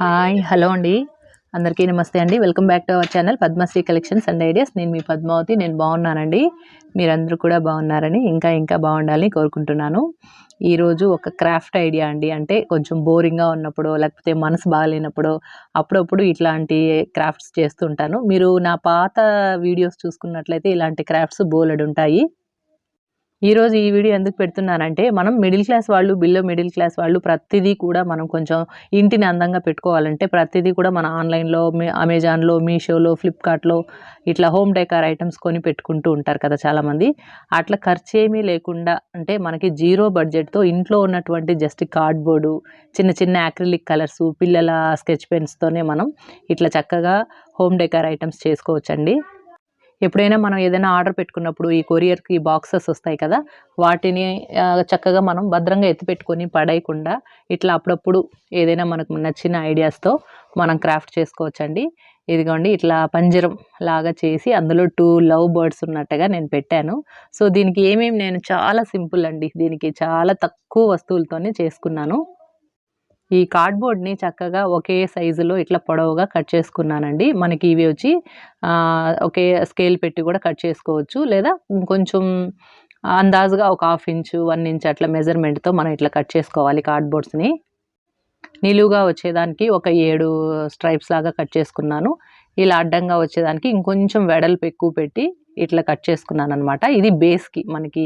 Hi hello అండి. అందరికీ నమస్తే అండి. Welcome back to our channel Padmashri collections and ideas. నేను మీ పద్మావతి నేను బాగున్నానండి. మీరందరూ కూడా బాగున్నారని ఇంకా ఇంకా బాగుండాలని కోరుకుంటున్నాను. ఈరోజు ఒక క్రాఫ్ట్ ఐడియా అండి. అంటే కొంచెం బోరింగ్గా ఉన్నప్పుడు లేకపోతే మనసు బాగాలేనప్పుడు అప్పుడప్పుడు ఇట్లాంటి క్రాఫ్ట్స్ చేస్తుంటాను మీరు నా పాత వీడియోస్ చూసుకున్నట్లయితే ఇలాంటి క్రాఫ్ట్స్ బోలెడు ఉంటాయి. ఈరోజు ఈ వీడియో ఎందుకు పెడుతున్నానంటే మనం మిడిల్ క్లాస్ వాళ్ళు బిలో మిడిల్ క్లాస్ వాళ్ళు ప్రతిదీ కూడా మనం కొంచెం ఇంటిని అందంగా పెట్టుకోవాలంటే ప్రతిదీ కూడా మన ఆన్లైన్లో అమెజాన్లో మీషోలో ఫ్లిప్కార్ట్లో ఇట్లా హోమ్ డెకార్ ఐటమ్స్ కొని పెట్టుకుంటూ ఉంటారు కదా చాలామంది. అట్లా ఖర్చు ఏమీ లేకుండా అంటే మనకి జీరో బడ్జెట్తో ఇంట్లో ఉన్నటువంటి జస్ట్ కార్డ్బోర్డు చిన్న చిన్న యాక్రిలిక్ కలర్స్ పిల్లల స్కెచ్ పెన్స్తోనే మనం ఇట్లా చక్కగా హోమ్ డెకార్ ఐటమ్స్ చేసుకోవచ్చండి. ఎప్పుడైనా మనం ఏదైనా ఆర్డర్ పెట్టుకున్నప్పుడు ఈ కొరియర్కి బాక్సెస్ వస్తాయి కదా వాటిని చక్కగా మనం భద్రంగా ఎత్తిపెట్టుకొని పడేయకుండా ఇట్లా అప్పుడప్పుడు ఏదైనా మనకు నచ్చిన ఐడియాస్తో మనం క్రాఫ్ట్ చేసుకోవచ్చండి. ఇదిగోండి ఇట్లా పంజరం లాగా చేసి అందులో టూ లవ్ బర్డ్స్ ఉన్నట్టుగా నేను పెట్టాను. సో దీనికి ఏమేమి నేను చాలా సింపుల్ అండి. దీనికి చాలా తక్కువ వస్తువులతోనే చేసుకున్నాను. ఈ కార్డ్బోర్డ్ని చక్కగా ఒకే సైజులో ఇట్లా పొడవుగా కట్ చేసుకున్నానండి. మనకి ఇవి వచ్చి ఒకే స్కేల్ పెట్టి కూడా కట్ చేసుకోవచ్చు. లేదా కొంచెం అందాజుగా ఒక హాఫ్ ఇంచు వన్ ఇంచ్ అట్లా మెజర్మెంట్తో మనం ఇట్లా కట్ చేసుకోవాలి కార్డ్బోర్డ్స్ని నిలువుగా వచ్చేదానికి ఒక ఏడు స్ట్రైప్స్ లాగా కట్ చేసుకున్నాను. ఇలా అడ్డంగా వచ్చేదానికి ఇంకొంచెం వెడల్పు ఎక్కువ పెట్టి ఇట్లా కట్ చేసుకున్నాను అనమాట ఇది బేస్కి మనకి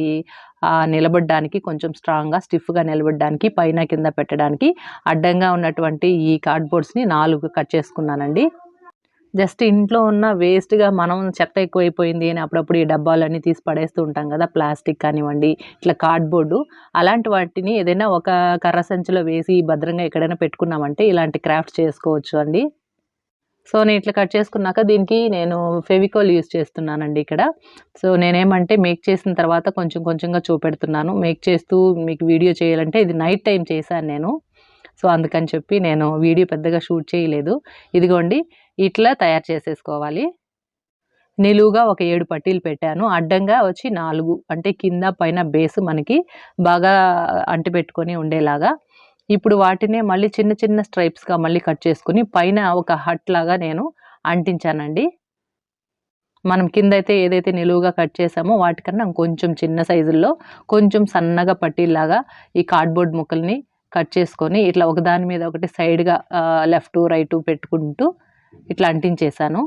నిలబడడానికి కొంచెం స్ట్రాంగ్గా స్టిఫ్గా నిలబడడానికి పైన కింద పెట్టడానికి అడ్డంగా ఉన్నటువంటి ఈ కార్డ్బోర్డ్స్ని నాలుగు కట్ చేసుకున్నానండి. జస్ట్ ఇంట్లో ఉన్న వేస్ట్గా మనం చెత్త ఎక్కువైపోయింది అని అప్పుడప్పుడు ఈ డబ్బాలన్నీ తీసి పడేస్తూ ఉంటాం కదా ప్లాస్టిక్ కానివ్వండి ఇట్లా కార్డ్బోర్డు. అలాంటి వాటిని ఏదైనా ఒక కర్ర సంచిలో వేసి భద్రంగా ఎక్కడైనా పెట్టుకున్నామంటే ఇలాంటి క్రాఫ్ట్స్ చేసుకోవచ్చు అండి. సో నేను ఇట్లా కట్ చేసుకున్నాక దీనికి నేను ఫెవికోల్ యూస్ చేస్తున్నానండి ఇక్కడ. సో నేనేమంటే మేక్ చేసిన తర్వాత కొంచెం కొంచెంగా చూపెడుతున్నాను. మేక్ చేస్తూ మీకు వీడియో చేయాలంటే ఇది నైట్ టైం చేశాను నేను. సో అందుకని చెప్పి నేను వీడియో పెద్దగా షూట్ చేయలేదు. ఇదిగోండి ఇట్లా తయారు చేసేసుకోవాలి. నిలువుగా ఒక ఏడు పట్టీలు పెట్టాను. అడ్డంగా వచ్చి నాలుగు అంటే కింద పైన బేస్ మనకి బాగా అంటిపెట్టుకొని ఉండేలాగా. ఇప్పుడు వాటినే మళ్ళీ చిన్న చిన్న స్ట్రైప్స్గా మళ్ళీ కట్ చేసుకుని పైన ఒక హట్ లాగా నేను అంటించానండి. మనం కింద అయితే ఏదైతే నిలువుగా కట్ చేసామో వాటికన్నా కొంచెం చిన్న సైజుల్లో కొంచెం సన్నగా పట్టీలాగా ఈ కార్డ్బోర్డ్ ముక్కల్ని కట్ చేసుకొని ఇట్లా ఒకదాని మీద ఒకటి సైడ్గా లెఫ్ట్ రైట్ పెట్టుకుంటూ ఇట్లా అంటించేసాను.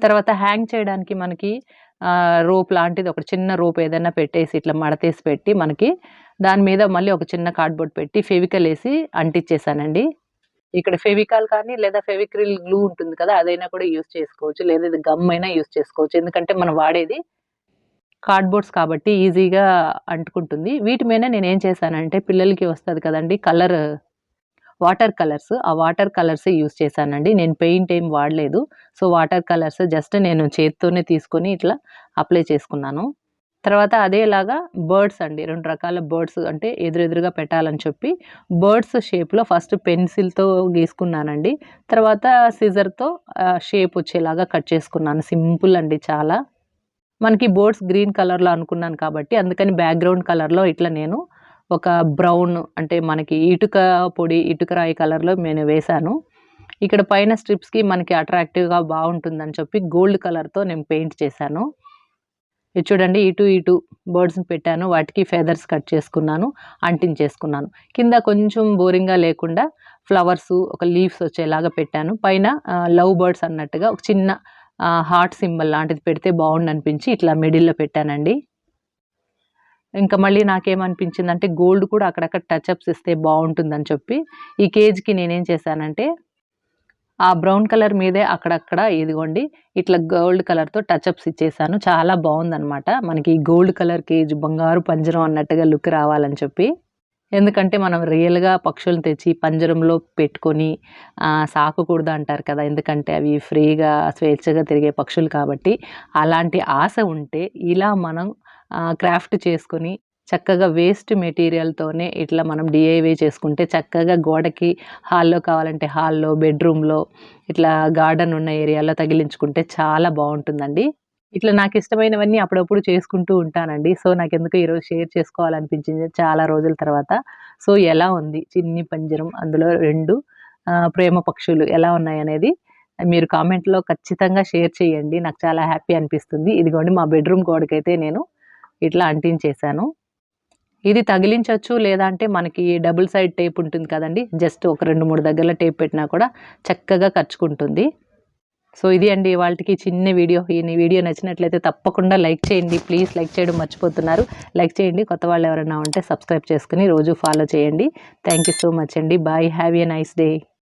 తర్వాత హ్యాంగ్ చేయడానికి మనకి రోప్ లాంటిది ఒక చిన్న రోప్ ఏదైనా పెట్టేసి ఇట్లా మడతేసి పెట్టి మనకి దాని మీద మళ్ళీ ఒక చిన్న కార్డ్బోర్డ్ పెట్టి ఫెవికల్ వేసి అంటించేసానండి ఇక్కడ ఫెవికాల్ కానీ లేదా ఫెవిక్రిల్ గ్లూ ఉంటుంది కదా అదైనా కూడా యూజ్ చేసుకోవచ్చు. లేదా ఇది గమ్ అయినా యూజ్ చేసుకోవచ్చు. ఎందుకంటే మనం వాడేది కార్డ్బోర్డ్స్ కాబట్టి ఈజీగా అంటుకుంటుంది. వీటి మీద నేను ఏం చేశానంటే పిల్లలకి వస్తుంది కదండి కలర్ వాటర్ కలర్స్. ఆ వాటర్ కలర్స్ యూస్ చేశానండి. నేను పెయింట్ ఏం వాడలేదు. సో వాటర్ కలర్స్ జస్ట్ నేను చేత్తోనే తీసుకొని ఇట్లా అప్లై చేసుకున్నాను. తర్వాత అదేలాగా బర్డ్స్ అండి. రెండు రకాల బర్డ్స్ అంటే ఎదురెదురుగా పెట్టాలని చెప్పి బర్డ్స్ షేప్లో ఫస్ట్ పెన్సిల్తో గీసుకున్నానండి. తర్వాత సిజర్తో షేప్ వచ్చేలాగా కట్ చేసుకున్నాను. సింపుల్ అండి చాలా. మనకి బోర్డ్స్ గ్రీన్ కలర్లో అనుకున్నాను కాబట్టి అందుకని బ్యాక్గ్రౌండ్ కలర్లో ఇట్లా నేను ఒక బ్రౌన్ అంటే మనకి ఇటుక పొడి ఇటుక రాయి కలర్లో నేను వేశాను. ఇక్కడ పైన స్ట్రిప్స్కి మనకి అట్రాక్టివ్గా బాగుంటుందని చెప్పి గోల్డ్ కలర్తో నేను పెయింట్ చేశాను. ఇది చూడండి ఇటు ఇటు బర్డ్స్ని పెట్టాను. వాటికి ఫెదర్స్ కట్ చేసుకున్నాను అంటించేసుకున్నాను కింద కొంచెం బోరింగ్గా లేకుండా ఫ్లవర్స్ ఒక లీవ్స్ వచ్చేలాగా పెట్టాను. పైన లవ్ బర్డ్స్ అన్నట్టుగా ఒక చిన్న హార్ట్ సింబల్ లాంటిది పెడితే బాగుండు అనిపించి ఇట్లా మిడిల్లో పెట్టానండి. ఇంకా మళ్ళీ నాకేమనిపించింది అంటే గోల్డ్ కూడా అక్కడక్కడ టచ్అప్స్ ఇస్తే బాగుంటుందని చెప్పి ఈ కేజ్కి నేనేం చేశానంటే ఆ బ్రౌన్ కలర్ మీదే అక్కడక్కడ ఇదిగోండి ఇట్లా గోల్డ్ కలర్తో టచ్అప్స్ ఇచ్చేసాను. చాలా బాగుందనమాట మనకి గోల్డ్ కలర్ కేజ్ బంగారు పంజరం అన్నట్టుగా లుక్ రావాలని చెప్పి. ఎందుకంటే మనం రియల్గా పక్షులను తెచ్చి పంజరంలో పెట్టుకొని సాకకూడదు అంటారు కదా. ఎందుకంటే అవి ఫ్రీగా స్వేచ్ఛగా తిరిగే పక్షులు కాబట్టి అలాంటి ఆశ ఉంటే ఇలా మనం క్రాఫ్ట్ చేసుకొని చక్కగా వేస్ట్ మెటీరియల్తోనే ఇట్లా మనం డిఐవే చేసుకుంటే చక్కగా గోడకి హాల్లో కావాలంటే హాల్లో బెడ్రూమ్లో ఇట్లా గార్డెన్ ఉన్న ఏరియాలో తగిలించుకుంటే చాలా బాగుంటుందండి. ఇట్లా నాకు ఇష్టమైనవన్నీ అప్పుడప్పుడు చేసుకుంటూ ఉంటానండి. సో నాకు ఎందుకు ఈరోజు షేర్ చేసుకోవాలనిపించింది చాలా రోజుల తర్వాత. సో ఎలా ఉంది? చిన్ని పంజరం అందులో రెండు ప్రేమ పక్షులు ఎలా ఉన్నాయనేది మీరు కామెంట్లో ఖచ్చితంగా షేర్ చేయండి. నాకు చాలా హ్యాపీ అనిపిస్తుంది. ఇదిగోండి మా బెడ్రూమ్ గోడకైతే నేను ఇట్లా అంటించేశాను. ఇది తగిలించవచ్చు లేదా అంటే మనకి డబుల్ సైడ్ టేప్ ఉంటుంది కదండి జస్ట్ ఒక రెండు మూడు దగ్గర టేప్ పెట్టినా కూడా చక్కగా ఖర్చుకుంటుంది సో ఇది అండి వాళ్ళకి చిన్న వీడియో. ఈ వీడియో నచ్చినట్లయితే తప్పకుండా లైక్ చేయండి. ప్లీజ్ లైక్ చేయడం మర్చిపోతున్నారు. లైక్ చేయండి. కొత్త వాళ్ళు ఎవరైనా ఉంటే సబ్స్క్రైబ్ చేసుకుని రోజు ఫాలో చేయండి. థ్యాంక్ యూ సో మచ్ అండి. Bye. Have a nice day.